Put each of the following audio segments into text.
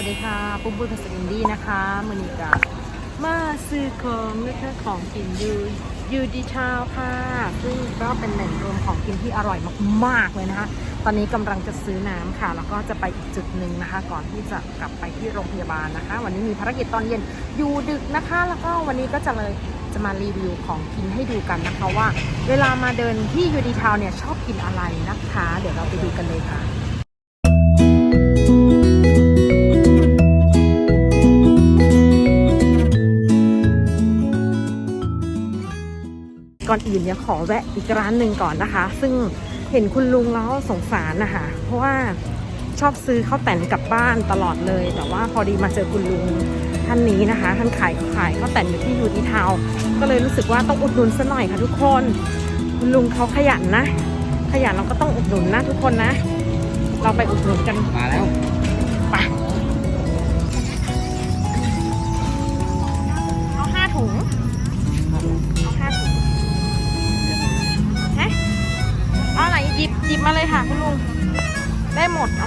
วัสดีค่ะ ปุ๊บปุ๊บกับสกินดี้นะคะมือนี้กะมาซื้อของนะคะของกินยูยูดีชาวค่ะ ซึ่งก็เป็นแหล่งรวมของกินที่อร่อยมากๆเลยนะคะ ตอนนี้กำลังจะซื้อน้ำค่ะ แล้วก็จะไปอีกจุดหนึ่งนะคะ ก่อนที่จะกลับไปที่โรงพยาบาลนะคะ วันนี้มีภารกิจตอนเย็นอยู่ดึกนะคะ แล้วก็วันนี้ก็จะเลยจะมารีวิวของกินให้ดูกันนะคะว่า เวลามาเดินที่ยูดีทาวเนี่ยชอบกินอะไรนะคะ เดี๋ยวเราไปดูกันเลยค่ะ ก่อนอื่นเนี่ยขอแวะอีกร้านหนึ่งก่อนนะคะ ซึ่งเห็นคุณลุงแล้วสงสารนะคะเพราะว่าชอบซื้อข้าวแต่นกลับบ้านตลอดเลย แต่ว่าพอดีมาเจอคุณลุงท่านนี้นะคะ ท่านขายขายข้าวแต่นอยู่ที่ยูดีทาวน์ก็เลยรู้สึกว่าต้องอุดหนุนซะหน่อยค่ะทุกคน คุณลุงเขาขยันนะ ขยันเราก็ต้องอุดหนุนนะทุกคนนะ เราไปอุดหนุนกันมาแล้วไป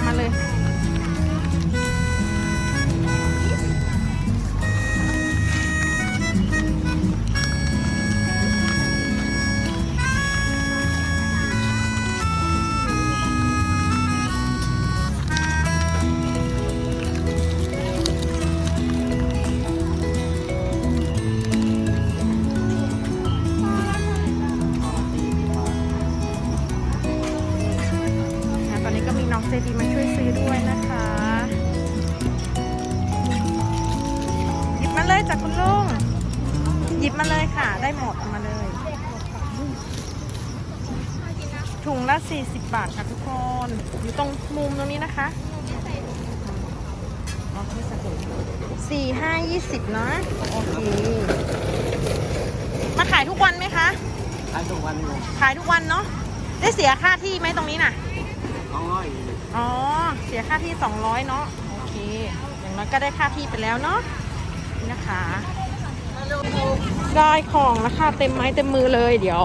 มาเลย นี้ก็มีน้องเจดีมาช่วยซื้อด้วยนะคะหยิบมาเลยจากคุณลุงหยิบมาเลยค่ะ ได้หมดเอามาเลย ถุงละ 40 บาทค่ะทุกคน อยู่ตรงมุมตรงนี้นะคะอ๋อไม่สะดวกสี่ห้ายี่สิบเนาะโอเค มาขายทุกวันไหมคะ ขายทุกวันเลยขายทุกวันเนาะได้เสียค่าที่ไหมตรงนี้น่ะสองร้อย อ๋อ เสียค่าที่ 200 เนาะโอเค อย่างน้อยก็ได้ค่าที่ไปแล้วเนาะนี่นะคะ ได้ของนะคะเต็มไม้เต็มมือเลยเดี๋ยว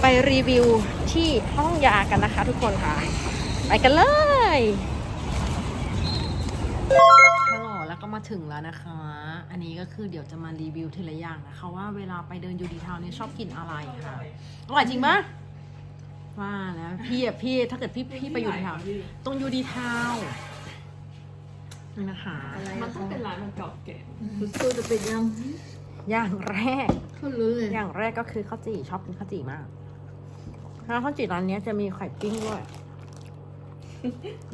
ไปรีวิวที่ห้องยากันนะคะทุกคนค่ะ ไปกันเลยฮัลโหลแล้วก็มาถึงแล้วนะคะ อันนี้ก็คือเดี๋ยวจะมารีวิวทีละอย่างนะคะว่าเวลาไปเดินยูดีทาวน์เนี่ยชอบกินอะไรค่ะ อร่อยจริงปะ ว่าแล้วพี่อะพี่ถ้าเกิดพี่พี่ไปยูดีทาวน์ตรงยูดีทาวน์นี่นะคะมันต้องเป็นร้านมันเก่าแก่สู้จะเป็นยังอย่างแรกเขารู้เลยอย่างแรกก็คือข้าวจี่ชอบกินข้าวจี่มากแล้วข้าวจี่ร้านเนี้ยจะมีไข่ปิ้งด้วย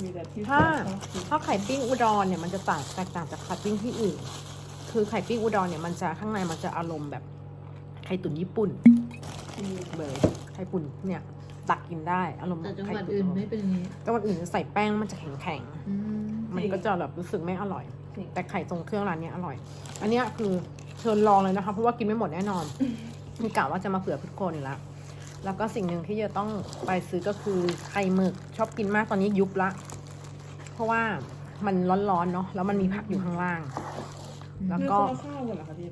มีแต่ที่ถ้าชอบกินถ้าไข่ปิ้งอุดรเนี่ยมันจะต่างแตกต่างจากไข่ปิ้งที่อื่น คือไข่ปิ้งอุดรเนี่ยมันจะข้างในมันจะอารมณ์แบบไข่ตุ๋นญี่ปุ่นเบยไข่ปุ่นเนี่ย ตักกินได้อารมณ์แต่จังหไข่วัดตุ๋อื่นนไม่เป็นอย่างนี้จังหวัดอื่นจะใส่แป้งมันจะแข็งแข็งอืมๆมันก็จะแบบรู้สึกไม่อร่อยแต่ไข่ทรงเครื่องร้านเนี้ยอร่อย อันเนี้ยคือเชิญลองเลยนะคะ เพราะว่ากินไม่หมดแน่นอนมีกะว่าจะมาเผื่อทุกคนอยู่แล้ว แล้วก็สิ่งหนึ่งที่จะต้องไปซื้อก็คือไข่หมึกชอบกินมากตอนนี้ยุบละ เพราะว่ามันร้อนๆเนาะแล้วมันมีผักอยู่ข้างล่าง แล้วก็คือคนละข้าวกันเหรอคะพี่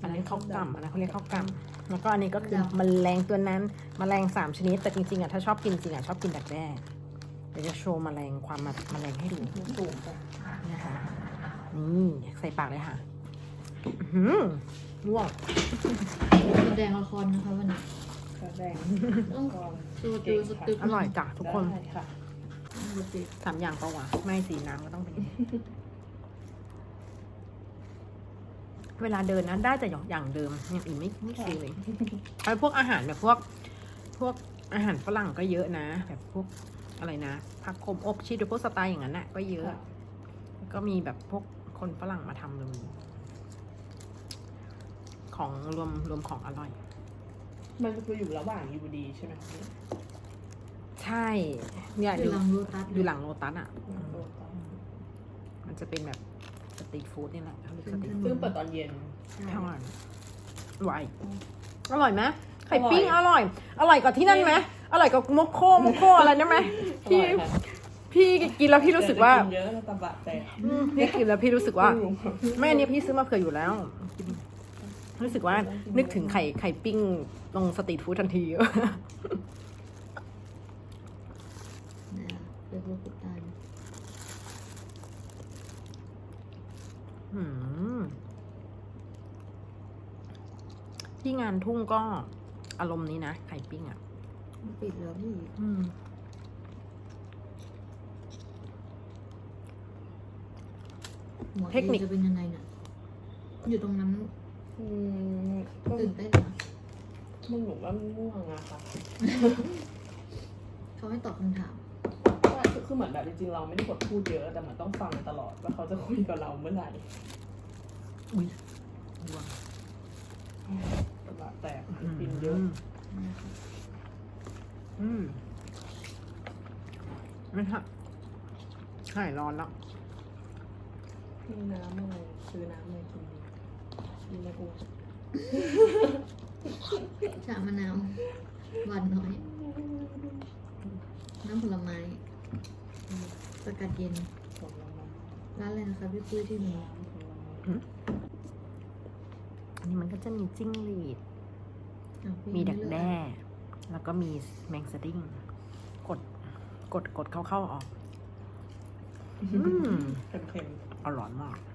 อันนั้นข้าวกล่ำอันนั้นเขาเรียกข้าวกล่ำ แล้วก็อันนี้ก็คือมแมลงตัวนั้นมแมลงสามชนิด แต่จริงๆอะถ้าชอบกินจริงอะชอบกินดักแด้เดี๋ยวจะโชว์มแมลงความมแมลงให้ดูสูงกันนะคะนี่ใส่ปากเลยค่ะอื้อหือร่วงแสดงละครนะคะวันนี้กระแดงต้องดูดูสตึกอร่อยจ้ะทุกคนได้ค่ะดูสิสามอย่างปะวะไม่สีน้ำก็ต้องเป็น เวลาเดินนะได้แต่อย่างเดิมอย่างอื่นไม่ไม่ซื้อเลยไอ้พวกอาหารแบบพวกพวกอาหารฝรั่งก็เยอะนะ แบบพวกอะไรนะผักขมอบชีสหรือพวกสไตล์อย่างนั้นน่ะก็เยอะ ก็มีแบบพวกคนฝรั่งมาทำเลยของรวมรวมของอร่อย มันจะคืออยู่ระหว่างยูดีใช่ไหมคะพี่ใช่เนี่ยคืดูอลังโลตัสดูหลังโลตัสอะโลตัสมันจะเป็นแบบ สตรีทฟู้ดนี่แหละเขาเรียกสตรีทซึ่งเปิดตอนเย็นทอดไหวอร่อยไหมไข่ปิ้งอร่อย อร่อยกว่าที่นั่นไหมอร่อยกว่าโมโคโมโคอะไรนั่นไหมพี่อร่อยค่ะพี่กินแล้วพี่รู้สึกว่าแต่จะนเยอะแล้วตะบะใจอืมพี่กินแล้วพี่รู้สึกว่าไม่รู้ไม่อันนี้พี่ซื้อมาเผื่ออยู่แล้ว รู้สึกว่านึกถึงไข่ไข่ปิ้งตรงสตรีทฟู้ดทันที เนี่ยเป็นพวกกุดตัน หืม ที่งานทุ่งก็อารมณ์นี้นะไข่ปิ้งอะมันปิดแล้วพี่อืมหัวเทคนิค จะเป็นยังไงเนี่ยอยู่ตรงนั้นอืมก็ตื่นเต้นนะมันหนูว่ามันม่วงอะค่ะเขาให้ตอบคำถามว่าคือคือเหมือนแบบจริงๆเราไม่ได้กดพูดเยอะแต่มันต้องฟังตลอดว่าเขาจะคุยกับเราเมื่อไหร่อุ้ยดวง ตลาดแตกกินเยอะนะคะอืมไม่ค่ะหายร้อนแล้วมีน้ำอะไรซื้อน้ำอะไรกินดีมีอะไรกูชามะนาวหวานน้อย น้ำผลไม้สกัดเย็นผลไม้ร้านอะไรนะคะพี่ปุ้ยที่มีอัน นี้มันก็จะมีจิ้งหรีดอะพี่มีดักไเลือแด้ แล้วก็มีแมงสดิ้ง กด กด กดเข้าๆออกอืมเค็มอร่อยมากๆ